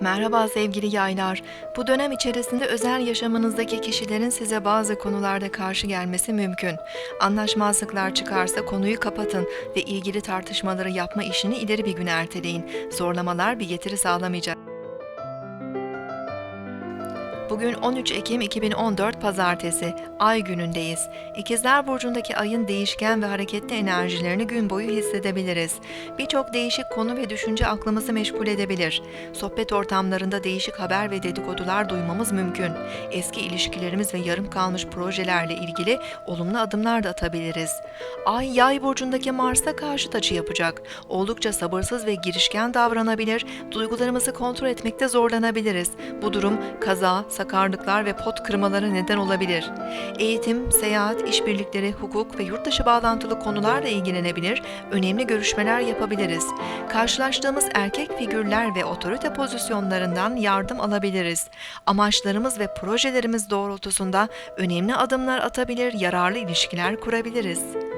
Merhaba sevgili yaylar. Bu dönem içerisinde özel yaşamınızdaki kişilerin size bazı konularda karşı gelmesi mümkün. Anlaşmazlıklar çıkarsa konuyu kapatın ve ilgili tartışmaları yapma işini ileri bir güne erteleyin. Zorlamalar bir getiri sağlamayacak. Bugün 13 Ekim 2014 Pazartesi, Ay günündeyiz. İkizler Burcu'ndaki ayın değişken ve hareketli enerjilerini gün boyu hissedebiliriz. Birçok değişik konu ve düşünce aklımızı meşgul edebilir. Sohbet ortamlarında değişik haber ve dedikodular duymamız mümkün. Eski ilişkilerimiz ve yarım kalmış projelerle ilgili olumlu adımlar da atabiliriz. Ay Yay Burcu'ndaki Mars'a karşı açı yapacak. Oldukça sabırsız ve girişken davranabilir, duygularımızı kontrol etmekte zorlanabiliriz. Bu durum kaza, sakarlıklar ve pot kırmalara neden olabilir. Eğitim, seyahat, işbirlikleri, hukuk ve yurt dışı bağlantılı konularla ilgilenebilir, önemli görüşmeler yapabiliriz. Karşılaştığımız erkek figürler ve otorite pozisyonlarından yardım alabiliriz. Amaçlarımız ve projelerimiz doğrultusunda önemli adımlar atabilir, yararlı ilişkiler kurabiliriz.